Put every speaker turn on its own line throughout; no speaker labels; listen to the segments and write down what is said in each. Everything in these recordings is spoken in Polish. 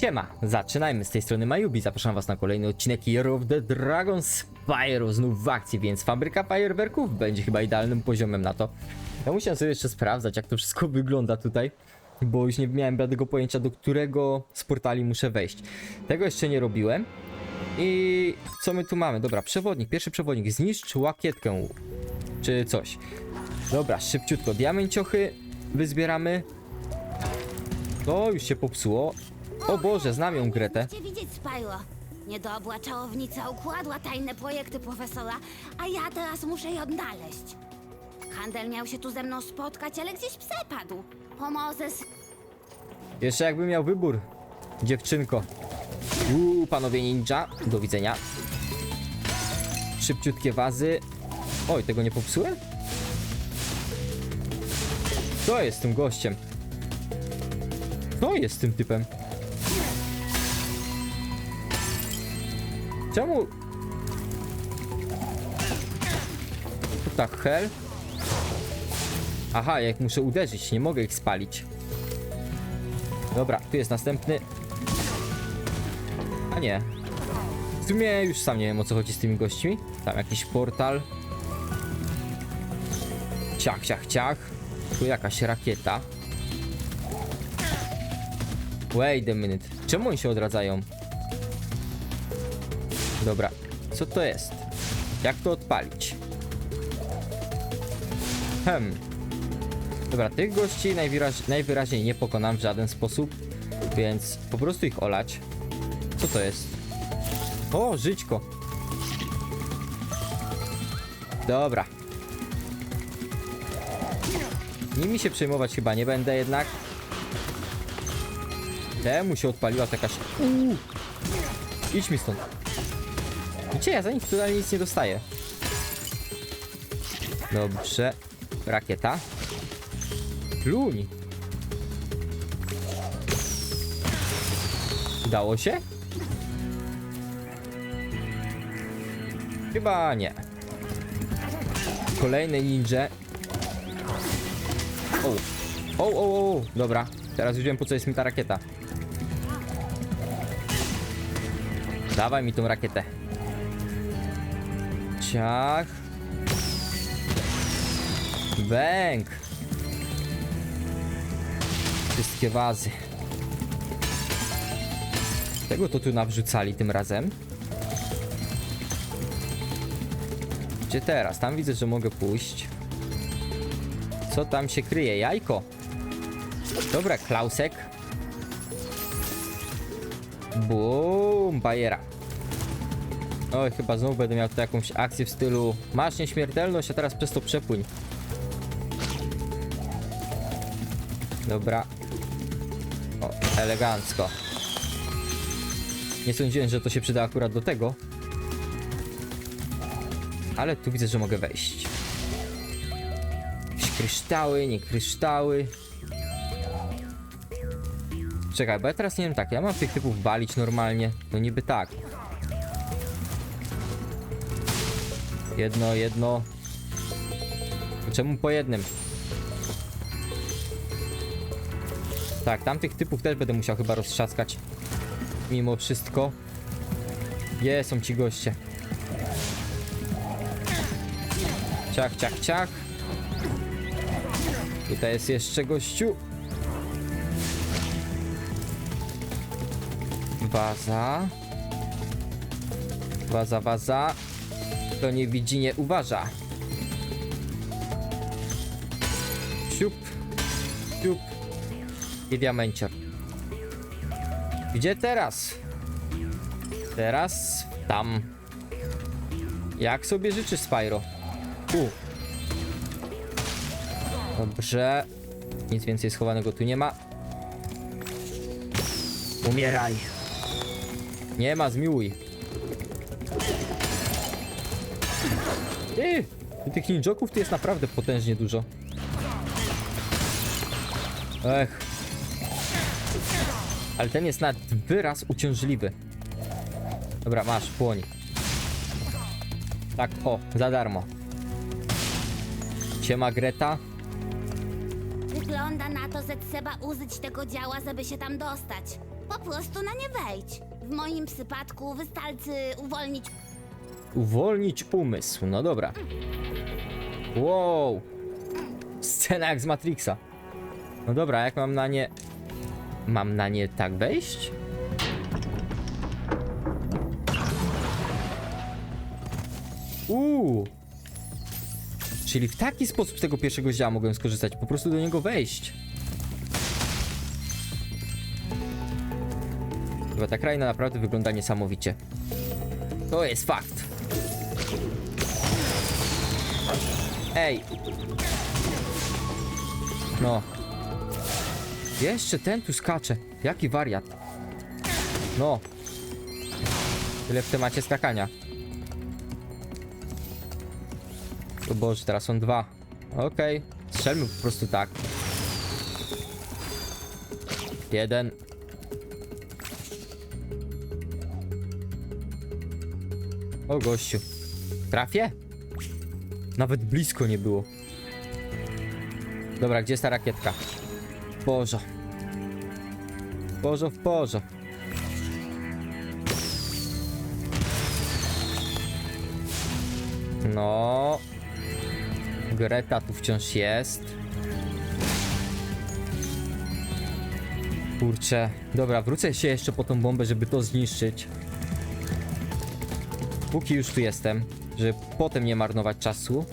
Siema, zaczynajmy z tej strony Majubi, zapraszam was na kolejny odcinek Year of the Dragon Spyro znów w akcji, więc fabryka fajerwerków będzie chyba idealnym poziomem na to. Ja musiałem sobie jeszcze sprawdzać jak to wszystko wygląda tutaj, bo już nie miałem bladego pojęcia do którego z portali muszę wejść. Tego jeszcze nie robiłem. I co my tu mamy? Dobra, przewodnik, pierwszy przewodnik, zniszcz łakietkę, czy coś. Dobra, szybciutko, diamenciochy wyzbieramy. To już się popsuło. O Boże, znam ją Gretę.
Chcecie widzieć Spyro. Niedobła czarownica układła tajne projekty profesora, a ja teraz muszę je odnaleźć. Handel miał się tu ze mną spotkać, ale gdzieś przepadł. Pomozes...
Jeszcze jakbym miał wybór, dziewczynko. Uuu, panowie ninja, do widzenia. Szybciutkie wazy. Oj, tego nie popsułem? Co jest z tym gościem? Co jest z tym typem? Czemu? Co tak hell? Aha, jak muszę uderzyć, nie mogę ich spalić. Dobra, tu jest następny. A nie. W sumie już sam nie wiem o co chodzi z tymi gośćmi. Tam jakiś portal. Ciach, ciach, ciach. Tu jakaś rakieta. Wait a minute. Czemu oni się odradzają? Dobra, co to jest? Jak to odpalić? Hem. Dobra, tych gości najwyraź najwyraźniej nie pokonam w żaden sposób, więc po prostu ich olać. Co to jest? O, żyćko. Dobra. Nimi się przejmować chyba nie będę jednak. Temu się odpaliła to jakaś... Uuu. Idź mi stąd. Widzicie, ja za nich tutaj nic nie dostaję. Dobrze. Rakieta. Pluń. Udało się? Chyba nie. Kolejny ninja. O. O, o, o, dobra. Teraz już wiem po co jest mi ta rakieta. Dawaj mi tą rakietę. Ciach. Bęk. Wszystkie wazy. Tego to tu nawrzucali tym razem. Gdzie teraz? Tam widzę, że mogę pójść. Co tam się kryje? Jajko. Dobra, Klausek. Bum, bajera. Oj, chyba znowu będę miał tu jakąś akcję w stylu Masz nieśmiertelność, a teraz przez to przepłyń. Dobra. O, elegancko. Nie sądziłem, że to się przyda akurat do tego. Ale tu widzę, że mogę wejść. Jakieś kryształy, nie kryształy. Czekaj, bo ja teraz nie wiem tak, ja mam tych typów balić normalnie. No niby tak. Jedno, jedno. Czemu po jednym? Tak, tamtych typów też będę musiał chyba roztrzaskać. Mimo wszystko. Je, są ci goście. Ciach, ciach, ciach. Tutaj jest jeszcze gościu. Waza. Waza, waza. Kto nie widzi, nie uważa. Siup. Siup. I diamencior. Gdzie teraz? Teraz tam. Jak sobie życzysz, Spyro? U. Dobrze. Nic więcej schowanego tu nie ma. Umieraj. Nie ma, zmiłuj. Ty, tych ninjoków tu jest naprawdę potężnie dużo. Ech. Ale ten jest na wyraz uciążliwy. Dobra, masz, płoń. Tak, o, za darmo. Siema Greta.
Wygląda na to, że trzeba użyć tego działa, żeby się tam dostać. Po prostu na nie wejdź. W moim przypadku wystarczy uwolnić
Uwolnić umysł. No dobra. Wow. Scena jak z Matrixa. No dobra, jak mam na nie... Mam na nie tak wejść? Uuu. Czyli w taki sposób z tego pierwszego zdziała mogłem skorzystać. Po prostu do niego wejść. Chyba ta kraina naprawdę wygląda niesamowicie. To jest fakt. Ej. No. Jeszcze ten tu skacze. Jaki wariat. No. Tyle w temacie skakania. O Boże, teraz są dwa. Okej. Strzelmy po prostu tak. Jeden. O gościu. Trafię? Nawet blisko nie było. Dobra, gdzie jest ta rakietka? Boże. Boże w porze. No. Greta tu wciąż jest. Kurczę. Dobra, wrócę się jeszcze po tą bombę, żeby to zniszczyć. Póki już tu jestem, żeby potem nie marnować czasu.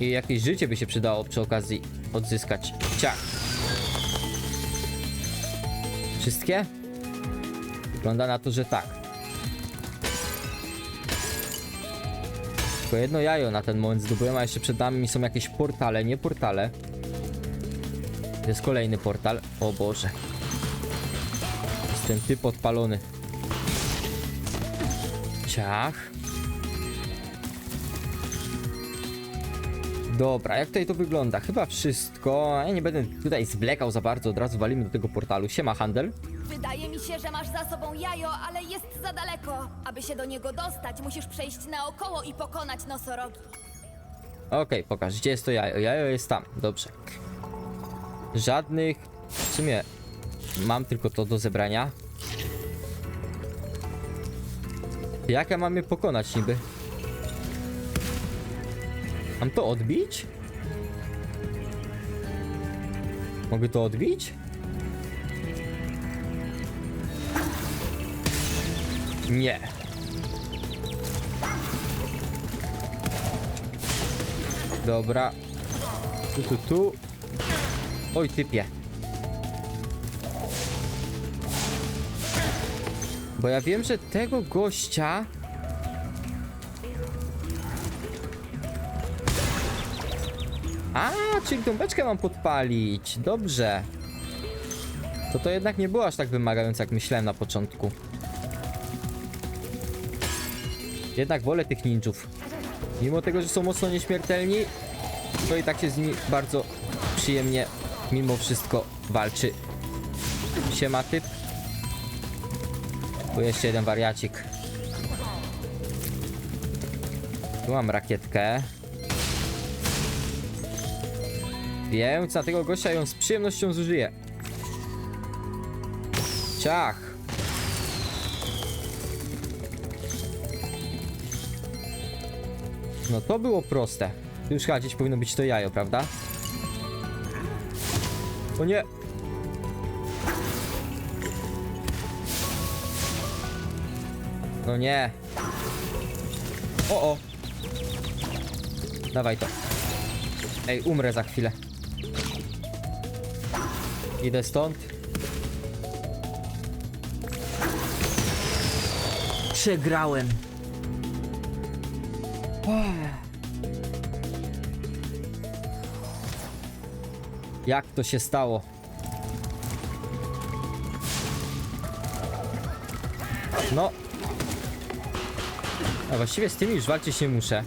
I jakieś życie by się przydało przy okazji odzyskać. Ciach. Wszystkie? Wygląda na to, że tak. Tylko jedno jajo na ten moment zdobyłem, a jeszcze przed nami są jakieś portale, nie portale. To jest kolejny portal. O Boże. Jest ten typ odpalony. Ciach. Dobra, jak tutaj to wygląda? Chyba wszystko. Ja nie będę tutaj zwlekał za bardzo, od razu walimy do tego portalu. Siema, handel.
Wydaje mi się, że masz za sobą jajo, ale jest za daleko. Aby się do niego dostać, musisz przejść naokoło i pokonać nosorogi.
Okej, pokaż, gdzie jest to jajo? Jajo jest tam, dobrze. Żadnych... W sumie... Mam tylko to do zebrania. Jak ja mam je pokonać niby? Mam to odbić? Mogę to odbić? Nie. Dobra. Tu, tu, tu. Oj, typie. Bo ja wiem, że tego gościa... A, czyli tą beczkę mam podpalić. Dobrze. To to jednak nie było aż tak wymagające, jak myślałem na początku. Jednak wolę tych ninjów. Mimo tego, że są mocno nieśmiertelni, to i tak się z nimi bardzo przyjemnie mimo wszystko walczy. Siema typ. Tu jeszcze jeden wariacik. Tu mam rakietkę. Więc na tego gościa ją z przyjemnością zużyję. Ciach. No to było proste. Już chyba gdzieś powinno być to jajo, prawda? O nie! No nie! O o! Dawaj to. Ej, umrę za chwilę. Idę stąd. Przegrałem. Jak to się stało? No. A właściwie z tymi już walczyć nie muszę.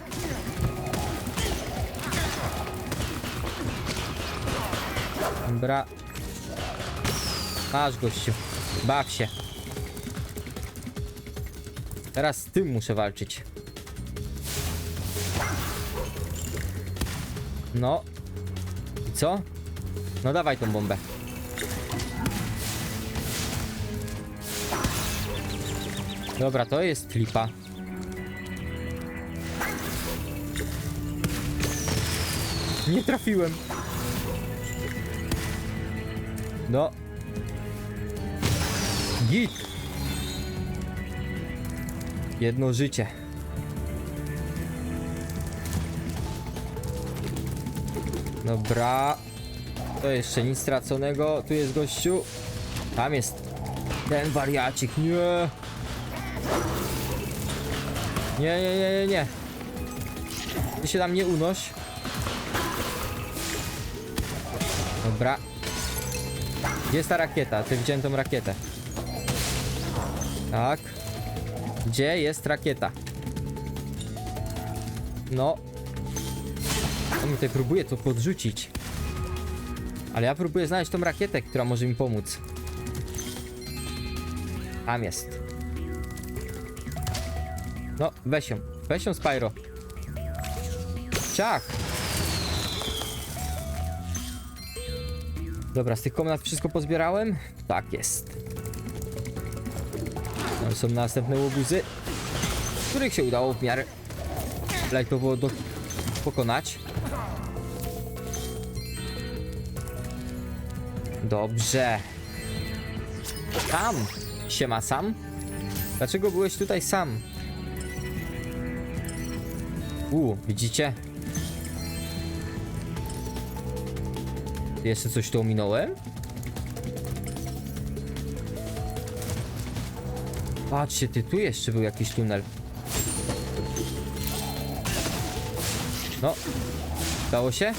Dobra. Masz gościu. Baw się. Teraz z tym muszę walczyć. No. I co? No dawaj tą bombę. Dobra, to jest flipa. Nie trafiłem. No. Git. Jedno życie. Dobra. To jeszcze nic straconego. Tu jest gościu. Tam jest ten wariacik. Nie. Nie, nie, nie, nie, nie. Ty się tam nie unoś. Dobra. Gdzie jest ta rakieta? Ty widziałem tą rakietę. Tak. Gdzie jest rakieta? No. On mi tutaj próbuje to podrzucić. Ale ja próbuję znaleźć tą rakietę, która może mi pomóc. Tam jest. No, weź ją. Weź ją, Spyro. Ciach! Dobra, z tych komnat wszystko pozbierałem? Tak jest. Tam są następne łobuzy, których się udało w miarę lajtowo do... pokonać. Dobrze. Tam! Siema sam. Dlaczego byłeś tutaj sam? U, widzicie? Jeszcze coś tu ominąłem? Patrzcie, ty tu jeszcze był jakiś tunel. No. Udało się?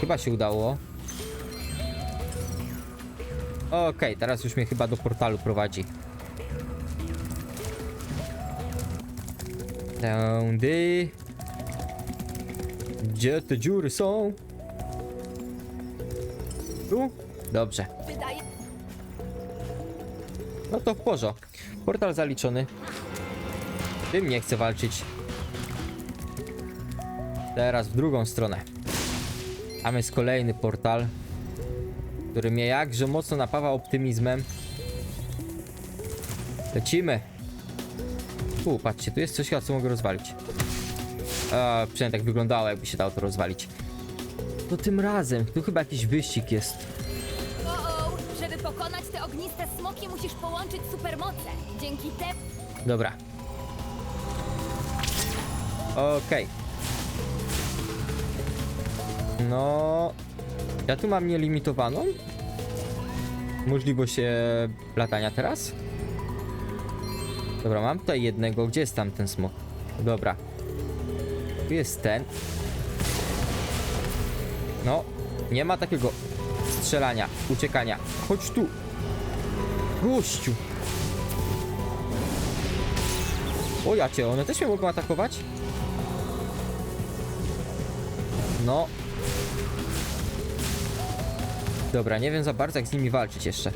Chyba się udało. Okej, teraz już mnie chyba do portalu prowadzi. Tędy. Gdzie te dziury są? Tu? Dobrze.
Wydaje
No to w porządku. Portal zaliczony. Tym nie chcę walczyć. Teraz w drugą stronę. Tam jest kolejny portal, który mnie jakże mocno napawa optymizmem. Lecimy. U, patrzcie, tu jest coś, co mogę rozwalić. A, przynajmniej tak wyglądało, jakby się dało to rozwalić. To tym razem, tu chyba jakiś wyścig jest.
o, o, żeby pokonać te ogniste smoki, musisz połączyć supermoce. Dzięki temu
Dobra. Okej. No. Ja tu mam nielimitowaną możliwość e, latania teraz. Dobra, mam tutaj jednego. Gdzie jest tam ten smok? Dobra. Tu jest ten. No, nie ma takiego strzelania, uciekania. Chodź tu. Gościu. O ja cię, one też mnie mogą atakować? No. Dobra, nie wiem za bardzo jak z nimi walczyć jeszcze.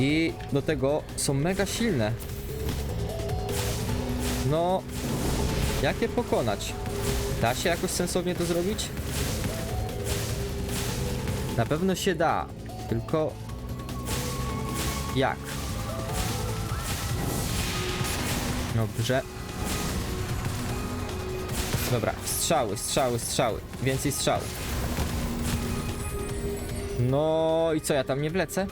I do tego są mega silne. No. Jak je pokonać? Da się jakoś sensownie to zrobić? Na pewno się da. Tylko... Jak? Dobrze. Dobra, strzały, strzały, strzały. Więcej strzał. No i co, ja tam nie wlecę?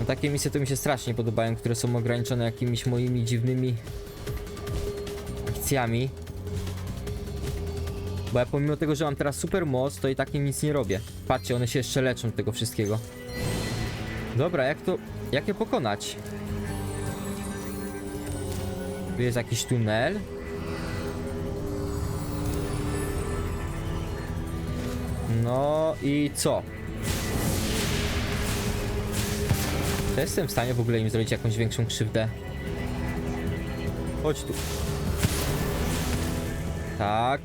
No takie misje to mi się strasznie podobają, które są ograniczone jakimiś moimi dziwnymi akcjami. Bo ja pomimo tego, że mam teraz super moc, to i tak im nic nie robię. Patrzcie, one się jeszcze leczą tego wszystkiego. Dobra, jak to... Jak je pokonać? Tu jest jakiś tunel. No i co? Czy jestem w stanie w ogóle im zrobić jakąś większą krzywdę? Chodź tu. Tak.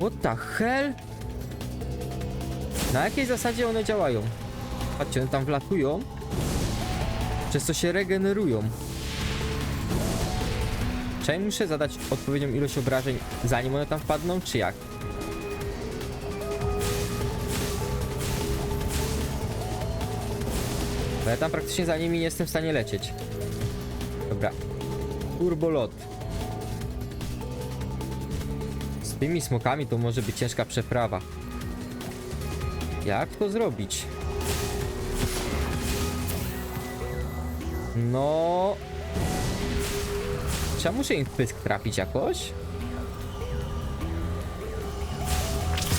What the hell? Na jakiej zasadzie one działają? Patrzcie, one tam wlatują. Przez co się regenerują. Czy ja muszę zadać odpowiednią ilość obrażeń, zanim one tam wpadną, czy jak? Bo ja tam praktycznie za nimi nie jestem w stanie lecieć. Dobra. Turbolot. Tymi smokami to może być ciężka przeprawa. Jak to zrobić? No... Czy muszę im w pysk trafić jakoś?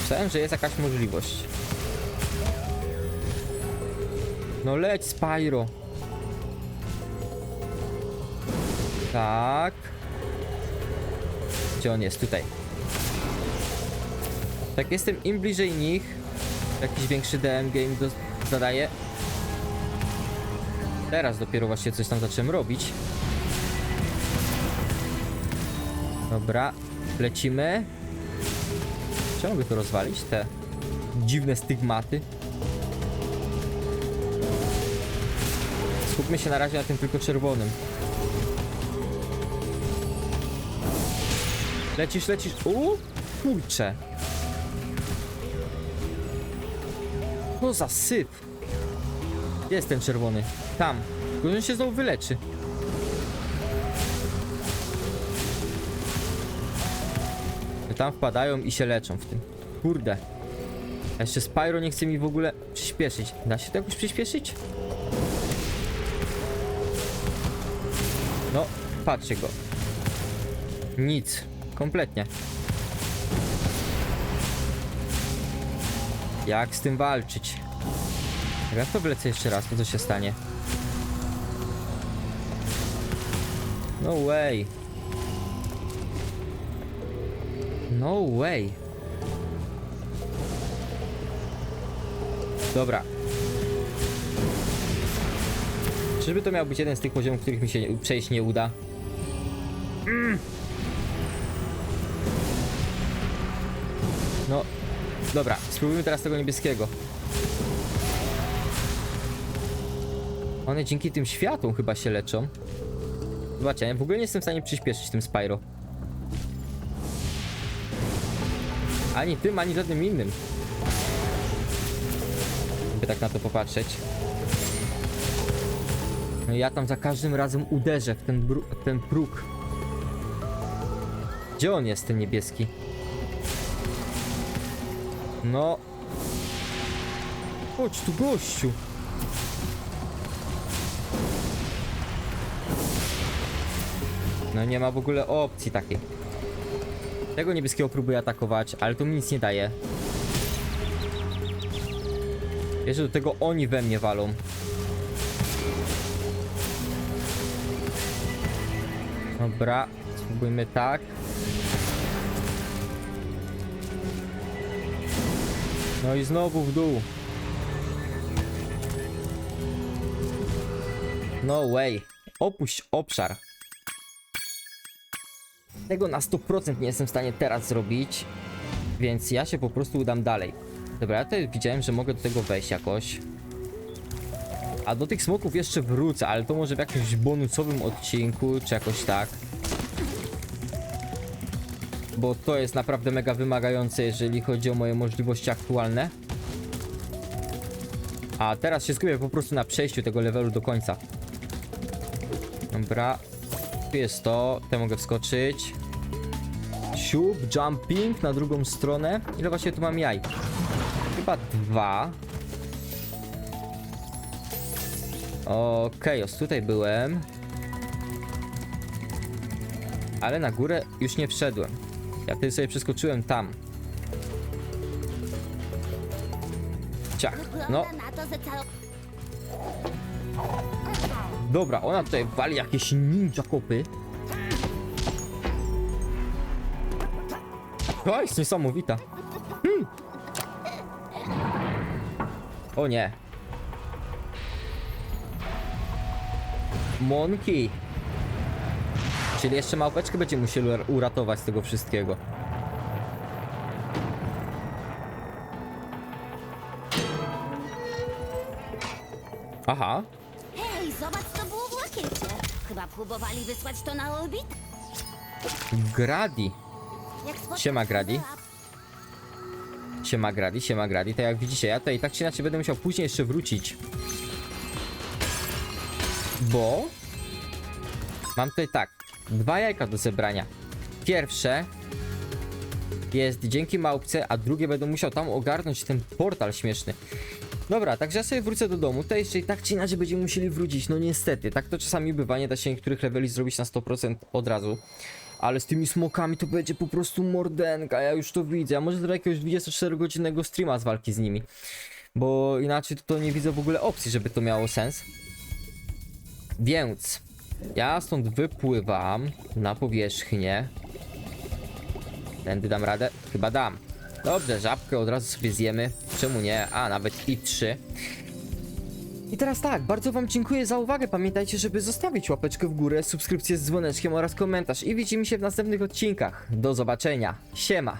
Myślałem, że jest jakaś możliwość. No leć, Spyro. Tak. Gdzie on jest? Tutaj. Tak jestem im bliżej nich, jakiś większy DM game do, zadaje. Teraz dopiero właśnie coś tam zacząłem robić. Dobra, lecimy. Czy mogę to rozwalić? Te dziwne stygmaty. Skupmy się na razie na tym tylko czerwonym. Lecisz, lecisz. U, kurcze. No za. Gdzie jest ten czerwony? Tam. Tylko, on się znowu wyleczy. Tam wpadają i się leczą w tym. Kurde. Jeszcze Spyro nie chce mi w ogóle przyspieszyć. Da się to jakoś przyspieszyć? No, patrzcie go. Nic. Kompletnie. Jak z tym walczyć? Jak to wlecę jeszcze raz, to co się stanie? No way. No way. Dobra. Czyżby to miał być jeden z tych poziomów, których mi się przejść nie uda? Mm. No, dobra, spróbujmy teraz tego niebieskiego. One dzięki tym światłom chyba się leczą. Zobaczcie, ja w ogóle nie jestem w stanie przyspieszyć tym Spyro. Ani tym, ani żadnym innym. By tak na to popatrzeć. No ja tam za każdym razem uderzę w ten, w ten próg. Gdzie on jest, ten niebieski? No. Chodź tu, gościu. No nie ma w ogóle opcji takiej. Tego niebieskiego próbuję atakować, ale to mi nic nie daje. Jeszcze do tego oni we mnie walą. Dobra, spróbujmy tak. No i znowu w dół. No way. Opuść obszar. Tego na 100% nie jestem w stanie teraz zrobić, więc ja się po prostu udam dalej. Dobra, ja tutaj widziałem, że mogę do tego wejść jakoś. A do tych smoków jeszcze wrócę, ale to może w jakimś bonusowym odcinku, czy jakoś tak. Bo to jest naprawdę mega wymagające, jeżeli chodzi o moje możliwości aktualne. A teraz się skupię po prostu na przejściu tego levelu do końca. Dobra. Tu jest to, te mogę wskoczyć. Siup, jumping na drugą stronę. Ile właśnie tu mam jaj? Chyba dwa. Okej, os tutaj byłem. Ale na górę już nie wszedłem. Ja wtedy sobie przeskoczyłem tam. Ciach, no. Dobra, ona tutaj wali jakieś ninja kopy. To jest niesamowita. Hmm. O nie. Monkey. Czyli jeszcze małpeczkę będziemy musieli ur- uratować z tego wszystkiego. Aha.
Hej, zobacz, co było w rakiecie. Chyba próbowali wysłać to na orbitę. Jak spotkam
Siema.
Fuzela,
Siema Grady, siema Grady. To jak widzicie, ja tutaj tak czy inaczej będę musiał później jeszcze wrócić. bo mam tutaj tak, dwa jajka do zebrania. Pierwsze jest dzięki małpce, a drugie będę musiał tam ogarnąć ten portal śmieszny. Dobra, także ja sobie wrócę do domu. Tutaj jeszcze i tak czy inaczej będziemy musieli wrócić. No niestety, tak to czasami bywa, nie da się niektórych leveli zrobić na 100% od razu. Ale z tymi smokami to będzie po prostu mordenka, ja już to widzę. Ja może zrobię jakiegoś 24-godzinnego streama z walki z nimi. Bo inaczej to, to nie widzę w ogóle opcji, żeby to miało sens. Więc ja stąd wypływam na powierzchnię. Tędy dam radę? Chyba dam. Dobrze, żabkę od razu sobie zjemy. Czemu nie? A, nawet i trzy. I teraz tak, bardzo wam dziękuję za uwagę. Pamiętajcie, żeby zostawić łapeczkę w górę, subskrypcję z dzwoneczkiem oraz komentarz. I widzimy się w następnych odcinkach. Do zobaczenia. Siema.